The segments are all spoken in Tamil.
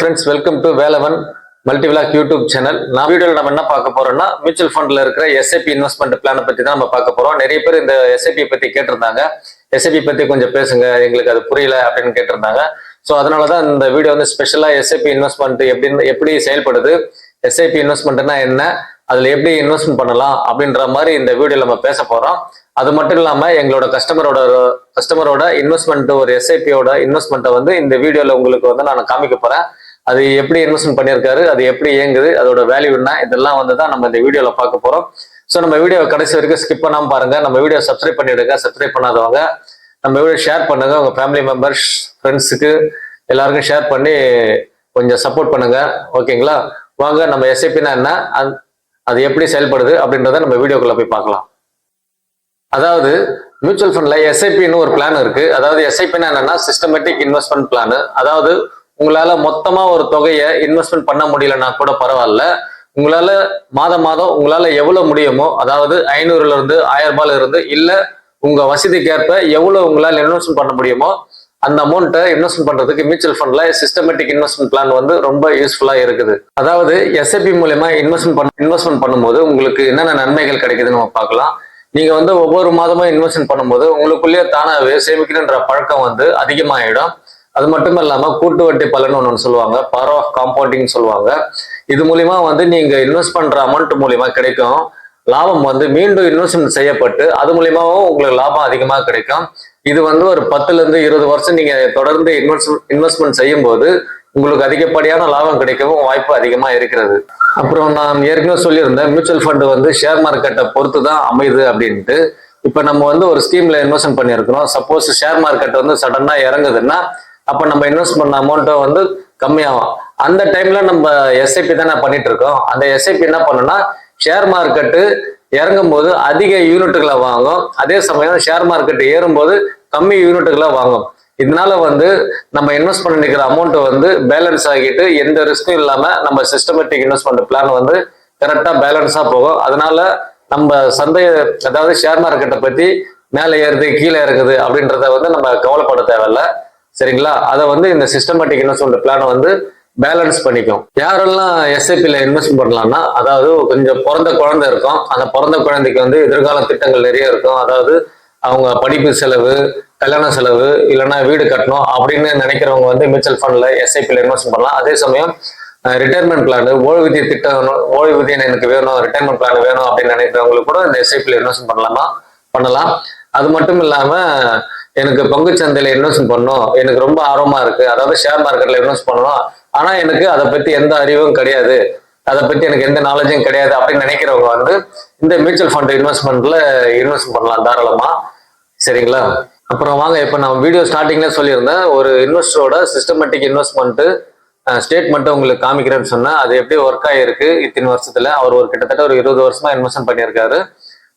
Friends welcome to Velavan multi vlog YouTube channel நான் வீடியோவில் நம்ம என்ன பார்க்க போறோம்னா மியூச்சுவல் ஃபண்ட்ல இருக்கிற எஸ்ஐபி இன்வெஸ்ட்மெண்ட் பிளானை பத்தி தான் நம்ம பார்க்க போறோம். நிறைய பேர் இந்த எஸ்ஐபி பத்தி கேட்டிருந்தாங்க. எஸ்ஐபி பத்தி கொஞ்சம் பேசுங்க எங்களுக்கு அது புரியல அப்படின்னு கேட்டிருந்தாங்க. ஸோ அதனால தான் இந்த வீடியோ வந்து ஸ்பெஷலா எஸ்ஐபி இன்வெஸ்ட்மெண்ட் எப்படி எப்படி செயல்படுது எஸ்ஐபி இன்வெஸ்ட்மெண்ட்னா என்ன அதுல எப்படி இன்வெஸ்ட்மெண்ட் பண்ணலாம் அப்படின்ற மாதிரி இந்த வீடியோ நம்ம பேச போறோம். அது மட்டும் இல்லாம எங்களோட கஸ்டமரோட கஸ்டமரோட இன்வெஸ்ட்மெண்ட் ஒரு எஸ்ஐபியோட இன்வெஸ்ட்மெண்ட்டை வந்து இந்த வீடியோல உங்களுக்கு வந்து நான் காமிக்க போறேன். அது எப்படி இன்வெஸ்ட்மெண்ட் பண்ணியிருக்காரு அது எப்படி இயங்குது அதோட வேல்யூ என்ன இதெல்லாம் வந்து தான் நம்ம இந்த வீடியோவில் பார்க்க போகிறோம் ஸோ நம்ம வீடியோ கடைசி வரைக்கும் ஸ்கிப் பண்ணாமல் பாருங்க. நம்ம வீடியோ சப்ஸ்கிரைப் பண்ணிடுங்க சப்ஸ்கிரைப் பண்ணாதவங்க நம்ம வீடியோ ஷேர் பண்ணுங்க. உங்கள் ஃபேமிலி மெம்பர்ஸ் ஃப்ரெண்ட்ஸுக்கு எல்லாருக்கும் ஷேர் பண்ணி கொஞ்சம் சப்போர்ட் பண்ணுங்க. ஓகேங்களா வாங்க நம்ம எஸ்ஐபினா என்ன அது- அது எப்படி செயல்படுது அப்படின்றத நம்ம வீடியோக்குள்ள போய் பார்க்கலாம். அதாவது மியூச்சுவல் ஃபண்ட்ல எஸ்ஐபின்னு ஒரு பிளான் இருக்கு. அதாவது எஸ்ஐபின்னா என்னன்னா சிஸ்டமேட்டிக் இன்வெஸ்ட்மெண்ட் பிளான் அதாவது உங்களால மொத்தமா ஒரு தொகையை இன்வெஸ்ட்மெண்ட் பண்ண முடியலன்னா கூட பரவாயில்ல. உங்களால மாதம் மாதம் உங்களால எவ்வளவு முடியுமோ அதாவது ஐநூறுல இருந்து ஆயிரம் ரூபாயில இருந்து இல்ல உங்க வசதிக்கேற்ப எவ்வளவு உங்களால இன்வெஸ்ட்மெண்ட் பண்ண முடியுமோ அந்த அமௌண்ட்டை இன்வெஸ்ட்மெண்ட் பண்றதுக்கு மியூச்சுவல் ஃபண்ட்ல சிஸ்டமேட்டிக் இன்வெஸ்ட்மெண்ட் பிளான் வந்து ரொம்ப யூஸ்ஃபுல்லா இருக்குது. அதாவது எஸ்ஐபி மூலயமா இன்வெஸ்ட்மெண்ட் பண்ண இன்வெஸ்ட்மெண்ட் பண்ணும்போது உங்களுக்கு என்னென்ன நன்மைகள் கிடைக்குதுன்னு நம்ம பார்க்கலாம். நீங்க வந்து ஒவ்வொரு மாதமும் இன்வெஸ்ட்மெண்ட் பண்ணும்போது உங்களுக்குள்ளேயே தானாகவே சேமிக்கணுன்ற பழக்கம் வந்து அதிகமாகிடும் அது மட்டும் இல்லாம கூட்டு வட்டி பலன் ஒன்று சொல்லுவாங்க. பவர் ஆஃப் காம்பவுண்டிங் சொல்லுவாங்க. இது மூலியமா வந்து நீங்க இன்வெஸ்ட் பண்ற அமௌண்ட் மூலியமா கிடைக்கும். லாபம் வந்து மீண்டும் இன்வெஸ்ட்மெண்ட் செய்யப்பட்டு அது மூலியமாவும் உங்களுக்கு லாபம் அதிகமாக கிடைக்கும். இது வந்து ஒரு பத்துல இருந்து இருபது வருஷம் நீங்க தொடர்ந்து இன்வெஸ்ட் இன்வெஸ்ட்மெண்ட் செய்யும் போது உங்களுக்கு அதிகப்படியான லாபம் கிடைக்கவும் வாய்ப்பு அதிகமா இருக்கிறது. அப்புறம் நான் ஏற்கனவே சொல்லியிருந்தேன் மியூச்சுவல் ஃபண்ட் வந்து ஷேர் மார்க்கெட்டை பொறுத்து தான் அமையுது அப்படின்ட்டு. இப்போ நம்ம வந்து ஒரு ஸ்கீம்ல இன்வெஸ்ட்மெண்ட் பண்ணியிருக்கிறோம். சப்போஸ் ஷேர் மார்க்கெட் வந்து சடனா இறங்குதுன்னா அப்போ நம்ம இன்வெஸ்ட் பண்ண அமௌண்ட்டும் வந்து கம்மியாகும். அந்த டைம்ல நம்ம எஸ்ஐபி தானே பண்ணிட்டு இருக்கோம். அந்த எஸ்ஐபி என்ன பண்ணுன்னா ஷேர் மார்க்கெட்டு இறங்கும் போது அதிக யூனிட்டுகளை வாங்கும். அதே சமயம் ஷேர் மார்க்கெட் ஏறும்போது கம்மி யூனிட்டுகளை வாங்கும். இதனால வந்து நம்ம இன்வெஸ்ட் பண்ண நிற்கிற அமௌண்ட் வந்து பேலன்ஸ் ஆகிட்டு எந்த ரிஸ்க்கும் இல்லாம நம்ம சிஸ்டமேட்டிக் இன்வெஸ்ட்மெண்ட் பிளான் வந்து கரெக்டா பேலன்ஸா போகும். அதனால நம்ம சந்தை அதாவது ஷேர் மார்க்கெட்டை பத்தி மேலே ஏறுது கீழே இறங்குது அப்படின்றத வந்து நம்ம கவலைப்பட தேவையில்ல. சரிங்களா? அதை வந்து இந்த சிஸ்டமேட்டிக் இன்வெஸ்ட்மெண்ட் பிளானை வந்து பேலன்ஸ் பண்ணிக்கும். யாரெல்லாம் எஸ்ஐபியில் இன்வெஸ்ட் பண்ணலாம்னா அதாவது கொஞ்சம் பிறந்த குழந்தை இருக்கும். அந்த பிறந்த குழந்தைக்கு வந்து எதிர்கால திட்டங்கள் நிறைய இருக்கும். அதாவது அவங்க படிப்பு செலவு கல்யாண செலவு இல்லைன்னா வீடு கட்டணும் அப்படின்னு நினைக்கிறவங்க வந்து மியூச்சுவல் ஃபண்ட்ல எஸ்ஐபியில் இன்வெஸ்ட் பண்ணலாம். அதே சமயம் ரிட்டையர்மெண்ட் பிளான் ஓய்வூதிய திட்டம் ஓய்வூதியம் எனக்கு வேணும் ரிட்டையர்மெண்ட் பிளான் வேணும் அப்படின்னு நினைக்கிறவங்களுக்கு கூட இந்த எஸ்ஐபியில் இன்வெஸ்ட் பண்ணலாமா? பண்ணலாம். அது மட்டும் இல்லாமல் எனக்கு பங்கு சந்தையில இன்வெஸ்ட் பண்ணணும். எனக்கு ரொம்ப ஆர்வமா இருக்கு. அதாவது ஷேர் மார்க்கெட்ல இன்வெஸ்ட் பண்ணணும். ஆனா எனக்கு அதை பத்தி எந்த அறிவும் கிடையாது. அதை பத்தி எனக்கு எந்த நாலேஜும் கிடையாது அப்படின்னு நினைக்கிறவங்க வந்து இந்த மியூச்சுவல் ஃபண்ட் இன்வெஸ்ட்மெண்ட்ல இன்வெஸ்ட் பண்ணலாம் தாராளமா. சரிங்களா? அப்புறம் வாங்க இப்போ நான் வீடியோ ஸ்டார்டிங்ல சொல்லியிருந்தேன். ஒரு இன்வெஸ்டரோட சிஸ்டமேட்டிக் இன்வெஸ்ட்மெண்ட் ஸ்டேட்மெண்ட்டை உங்களுக்கு காமிக்கிறேன்னு சொன்னேன். அது எப்படி ஒர்க் ஆகிருக்கு இத்தனை வருஷத்துல? அவர் ஒரு கிட்டத்தட்ட ஒரு இருபது வருஷமா இன்வெஸ்ட்மெண்ட் பண்ணியிருக்காரு.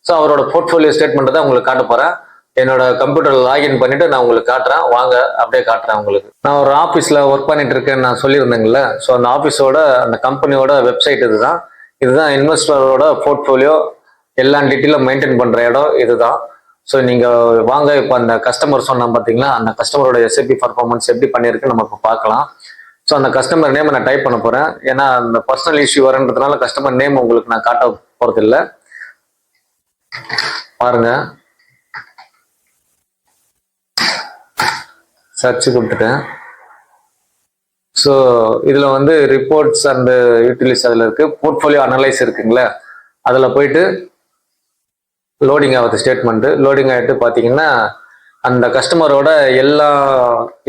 ஸோ அவரோட போர்ட்ஃபோலியோ ஸ்டேட்மெண்ட் தான் உங்களுக்கு காட்ட போறேன். என்னோட கம்ப்யூட்டர்ல லாகின் பண்ணிட்டு நான் உங்களுக்கு காட்டுறேன். வாங்க அப்படியே காட்டுறேன் உங்களுக்கு. நான் ஒரு ஆஃபீஸ்ல ஒர்க் பண்ணிட்டு இருக்கேன்னு நான் சொல்லியிருந்தேங்கல்ல. ஸோ அந்த ஆஃபீஸோட அந்த கம்பெனியோட வெப்சைட் இதுதான். இதுதான் இன்வெஸ்டரோட போர்ட்ஃபோலியோ எல்லா டீட்டெயிலும் மெயின்டைன் பண்ற இடம் இதுதான். ஸோ நீங்க வாங்க இப்போ அந்த கஸ்டமர் சொன்னா பார்த்தீங்களா அந்த கஸ்டமரோட எஸ்ஐபி பர்ஃபார்மன்ஸ் எப்படி பண்ணியிருக்கு நம்ம இப்போ பார்க்கலாம். ஸோ அந்த கஸ்டமர் நேம் நான் டைப் பண்ண போறேன். ஏன்னா அந்த பர்சனல் இஷ்யூ வரன்றதுனால கஸ்டமர் நேம் உங்களுக்கு நான் காட்ட போறதில்லை. பாருங்க. சர்ச் கொடுத்துட்டேன். ஸோ இதில் வந்து ரிப்போர்ட்ஸ் அண்ட் யூட்டிலிஸ் அதில் இருக்கு. போர்ட்ஃபோலியோ அனலைஸ் இருக்குங்களே அதில் போயிட்டு லோடிங் ஆகுது ஸ்டேட்மெண்ட்டு லோடிங் ஆகிட்டு பார்த்தீங்கன்னா அந்த கஸ்டமரோட எல்லா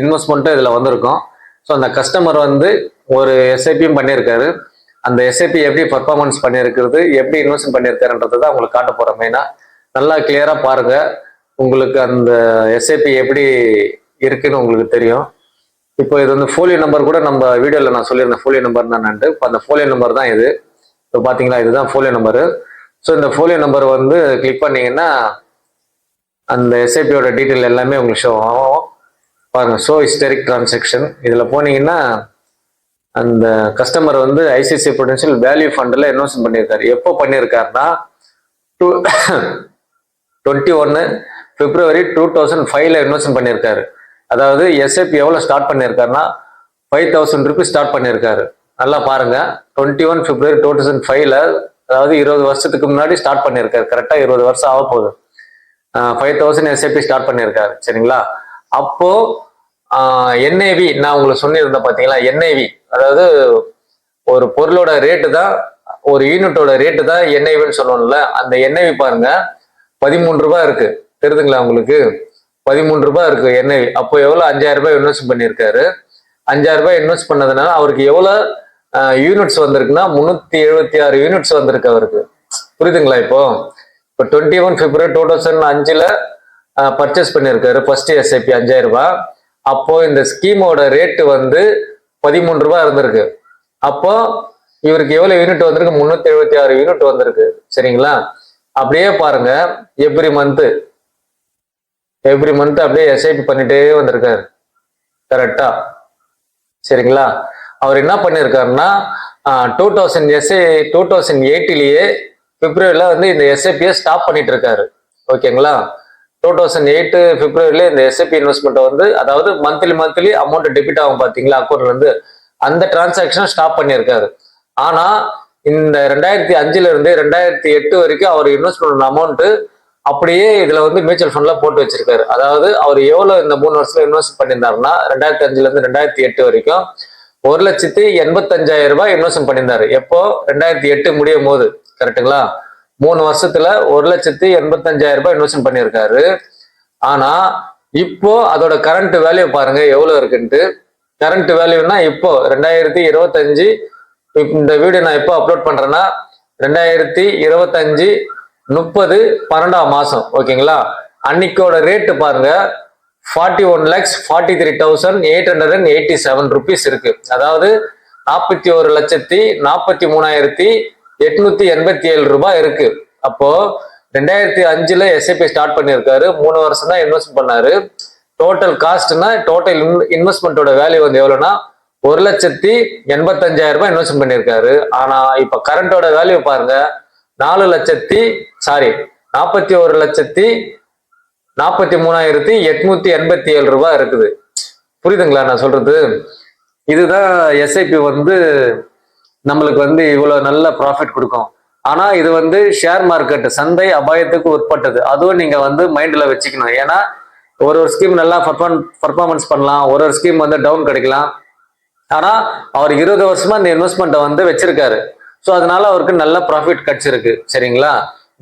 இன்வெஸ்ட்மெண்ட்டும் இதில் வந்திருக்கும். ஸோ அந்த கஸ்டமர் வந்து ஒரு எஸ்ஐபியும் பண்ணியிருக்காரு. அந்த எஸ்ஐபி எப்படி பர்ஃபார்மன்ஸ் பண்ணியிருக்கிறது எப்படி இன்வெஸ்ட் பண்ணியிருக்காருன்றது தான் உங்களுக்கு காட்ட போகிறோம் மெயினாக நல்லா கிளியராக பாருங்கள் உங்களுக்கு அந்த எஸ்ஐபி எப்படி இருக்குன்னு உங்களுக்கு தெரியும். இப்போ இது வந்து ஃபோலியோ நம்பர் கூட நம்ம வீடியோவில் நான் சொல்லியிருந்தேன் ஃபோலியோ நம்பர் தான் இப்போ அந்த ஃபோலியோ நம்பர் தான் இது. இப்போ பார்த்தீங்களா இதுதான் ஃபோலியோ நம்பரு ஸோ இந்த ஃபோலியோ நம்பர் வந்து கிளிக் பண்ணீங்கன்னா அந்த எஸ்ஐபியோட டீட்டெயில் எல்லாமே உங்களுக்கு ஷோ ஆகும். பாருங்கள் ஷோ ஹிஸ்டரிக் டிரான்சாக்ஷன் இதில் போனீங்கன்னா அந்த கஸ்டமர் வந்து ஐசிஐசிஐ பொட்டன்ஷியல் வேல்யூ ஃபண்டில் இன்வெஸ்ட் பண்ணியிருக்காரு. எப்போ பண்ணியிருக்காருன்னா டூ டுவெண்ட்டி ஒன்று பிப்ரவரி டூ தௌசண்ட் ஃபைவ்ல இன்வெஸ்ட் பண்ணியிருக்காரு. அதாவது எஸ்ஐபி எவ்வளோ ஸ்டார்ட் பண்ணியிருக்காருன்னா ஃபைவ் தௌசண்ட் ருபீஸ் ஸ்டார்ட் பண்ணியிருக்காரு நல்லா பாருங்க. Twenty one February two thousand ஃபைவ்ல அதாவது இருபது வருஷத்துக்கு முன்னாடி ஸ்டார்ட் பண்ணியிருக்காரு கரெக்டாக இருபது வருஷம் ஆக போகுது. ஃபைவ் தௌசண்ட் எஸ்ஐபி ஸ்டார்ட் பண்ணியிருக்காரு சரிங்களா? அப்போ என்ஐவி நான் உங்களுக்கு சொல்லியிருந்தேன் பார்த்தீங்களா என்ஐவி அதாவது ஒரு பொருளோட ரேட்டு தான் ஒரு யூனிட்டோட ரேட்டு தான் என்ஐவின்னு சொல்லணும்ல. அந்த என்ஐவி பாருங்க பதிமூணு ரூபாய் இருக்கு. தெரியுதுங்களா உங்களுக்கு? பதிமூன்று ரூபாய் இருக்கு எண்ணெய் அப்போ எவ்வளோ அஞ்சாயிரம் ரூபாய் இன்வெஸ்ட் பண்ணியிருக்காரு. அஞ்சாயிரம் ரூபாய் இன்வெஸ்ட் பண்ணதுனால அவருக்கு எவ்வளோ யூனிட்ஸ் வந்திருக்குன்னா முந்நூற்றி எழுபத்தி ஆறு யூனிட்ஸ் வந்திருக்கு அவருக்கு. புரியுதுங்களா இப்போ? இப்போ twenty one February two thousand அஞ்சில் பர்ச்சேஸ் பண்ணியிருக்காரு. ஃபர்ஸ்ட் எஸ்ஐபி அஞ்சாயிரம் ரூபாய். அப்போ இந்த ஸ்கீமோட ரேட்டு வந்து பதிமூன்று ரூபாய் இருந்திருக்கு. அப்போ இவருக்கு எவ்வளவு யூனிட் வந்திருக்கு? முன்னூத்தி எழுபத்தி ஆறு யூனிட் வந்திருக்கு. சரிங்களா? அப்படியே பாருங்க. எவ்ரி மந்த்து எவ்ரி மந்த் அப்படியே எஸ்ஐபி பண்ணிட்டே வந்திருக்காரு. கரெக்டா சரிங்களா? அவர் என்ன பண்ணியிருக்காருன்னா two thousand SI two thousand எயிட்டிலேயே பிப்ரவரியில் வந்து இந்த எஸ்ஐபியை ஸ்டாப் பண்ணிட்டு இருக்காரு ஓகேங்களா? டூ தௌசண்ட் எயிட்டு பிப்ரவரியில் இந்த எஸ்ஐபி இன்வெஸ்ட்மெண்ட் வந்து அதாவது மந்த்லி மந்த்லி அமௌண்ட் டெபிட் ஆகும் பார்த்தீங்களா அக்கௌண்ட்லேருந்து அந்த டிரான்சாக்ஷனை ஸ்டாப் பண்ணியிருக்காரு ஆனால் இந்த ரெண்டாயிரத்தி அஞ்சுல இருந்து ரெண்டாயிரத்தி எட்டு வரைக்கும் அவர் இன்வெஸ்ட் பண்ண அமௌண்ட்டு அப்படியே இதுல வந்து மியூச்சுவல் ஃபண்ட்ல போட்டு வச்சிருக்காரு. அதாவது அவர் எவ்வளவு இந்த மூணு வருஷத்துல இன்வெஸ்ட் பண்ணியிருந்தாருன்னா ரெண்டாயிரத்தி அஞ்சுல இருந்து ரெண்டாயிரத்தி எட்டு வரைக்கும் ஒரு லட்சத்தி எண்பத்தஞ்சாயிரம் ரூபாய் இன்வெஸ்ட் பண்ணியிருந்தாரு. எப்போ? ரெண்டாயிரத்தி எட்டு முடியும் போது. கரெக்டுங்களா மூணு வருஷத்துல ஒரு லட்சத்தி எண்பத்தஞ்சாயிரம் ரூபாய் இன்வெஸ்ட் பண்ணியிருக்காரு. ஆனா இப்போ அதோட கரண்ட் வேல்யூ பாருங்க எவ்வளவு இருக்குன்ட்டு. கரண்ட் வேல்யூனா இப்போ ரெண்டாயிரத்தி இருபத்தஞ்சு இந்த வீடியோ நான் எப்போ அப்லோட் பண்றேன்னா ரெண்டாயிரத்தி இருபத்தஞ்சு முப்பது பன்னெண்டாம் மாசம் ஓகேங்களா? அன்னைக்கோட ரேட்டு பாருங்க. Forty one lakhs forty three thousand eight hundred and eighty seven rupees இருக்கு. அதாவது நாற்பத்தி ஒரு லட்சத்தி நாற்பத்தி மூணாயிரத்தி எட்நூத்தி எண்பத்தி ஏழு ரூபாய் இருக்கு. அப்போ ரெண்டாயிரத்தி அஞ்சுல எஸ்ஐபி ஸ்டார்ட் பண்ணியிருக்காரு. மூணு வருஷம் தான் இன்வெஸ்ட் பண்ணாரு. டோட்டல் காஸ்ட்னா டோட்டல் இன்வெஸ்ட்மெண்ட்டோட வேல்யூ வந்து எவ்வளோன்னா ஒரு லட்சத்தி எண்பத்தஞ்சாயிரம் ரூபாய் இன்வெஸ்ட் பண்ணியிருக்காரு. ஆனா இப்ப கரண்டோட வேல்யூ பாருங்க. நாலு லட்சத்தி சாரி நாற்பத்தி ஒரு லட்சத்தி நாற்பத்தி மூணாயிரத்தி எட்நூத்தி எண்பத்தி ஏழு ரூபாய் இருக்குது. புரியுதுங்களா நான் சொல்றது? இதுதான் எஸ்ஐபி வந்து நம்மளுக்கு வந்து இவ்வளவு நல்ல ப்ராஃபிட் கொடுக்கும். ஆனா இது வந்து ஷேர் மார்க்கெட் சந்தை அபாயத்துக்கு உட்பட்டது. அதுவும் நீங்க வந்து மைண்ட்ல வச்சுக்கணும். ஏன்னா ஒரு ஒரு ஸ்கீம் நல்லா பர்ஃபார்ம் பர்ஃபார்மன்ஸ் பண்ணலாம். ஒரு ஒரு ஸ்கீம் வந்து டவுன் கிடைக்கலாம். ஆனா அவர் இருபது வருஷமா இந்த இன்வெஸ்ட்மெண்ட்டை வந்து வச்சிருக்காரு. ஸோ அதனால அவருக்கு நல்ல ப்ராஃபிட் கிடைச்சிருக்கு. சரிங்களா?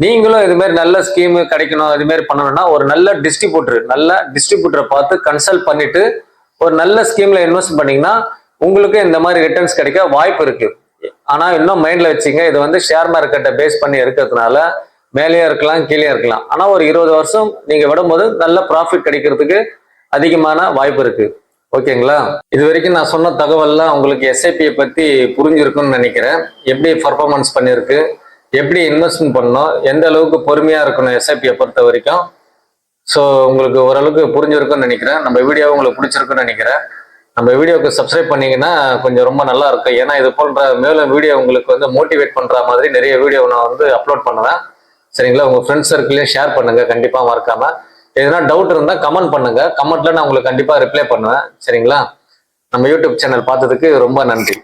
நீங்களும் இது மாதிரி நல்ல ஸ்கீமு கிடைக்கணும் இது மாதிரி பண்ணணும்னா ஒரு நல்ல டிஸ்ட்ரிபியூட்டர் நல்ல டிஸ்ட்ரிபியூட்டரை பார்த்து கன்சல்ட் பண்ணிட்டு ஒரு நல்ல ஸ்கீம்ல இன்வெஸ்ட் பண்ணீங்கன்னா உங்களுக்கு இந்த மாதிரி ரிட்டர்ன்ஸ் கிடைக்க வாய்ப்பு இருக்கு. ஆனா இன்னும் மைண்ட்ல வச்சுங்க இது வந்து ஷேர் மார்க்கெட்டை பேஸ் பண்ணி இருக்கிறதுனால மேலேயும் இருக்கலாம் கீழே இருக்கலாம். ஆனா ஒரு இருபது வருஷம் நீங்க விடும்போது நல்ல ப்ராஃபிட் கிடைக்கிறதுக்கு அதிகமான வாய்ப்பு இருக்கு. ஓகேங்களா? இது வரைக்கும் நான் சொன்ன தகவல்லாம் உங்களுக்கு எஸ்ஐபியை பற்றி புரிஞ்சிருக்கும்னு நினைக்கிறேன். எப்படி பர்ஃபார்மன்ஸ் பண்ணியிருக்கு எப்படி இன்வெஸ்ட்மெண்ட் பண்ணணும் எந்த அளவுக்கு பொறுமையாக இருக்கணும் எஸ்ஐபியை பொறுத்த வரைக்கும்? ஸோ உங்களுக்கு ஓரளவுக்கு புரிஞ்சிருக்கும்னு நினைக்கிறேன். நம்ம வீடியோ உங்களுக்கு பிடிச்சிருக்குன்னு நினைக்கிறேன். நம்ம வீடியோக்கு சப்ஸ்கிரைப் பண்ணீங்கன்னா கொஞ்சம் ரொம்ப நல்லா இருக்கும். ஏன்னா இது போன்ற மேலும் வீடியோ உங்களுக்கு வந்து மோட்டிவேட் பண்ணுற மாதிரி நிறைய வீடியோ நான் வந்து அப்லோட் பண்ணுவேன். சரிங்களா? உங்கள் ஃப்ரெண்ட்ஸ் சர்க்கிளையும் ஷேர் பண்ணுங்கள் கண்டிப்பாக மறக்காமல் எதனா டவுட் இருந்தா கமெண்ட் பண்ணுங்க. கமெண்ட்ல நான் உங்களுக்கு கண்டிப்பா ரிப்ளை பண்ணுவேன். சரிங்களா? நம்ம யூடியூப் சேனல் பார்த்ததுக்கு ரொம்ப நன்றி.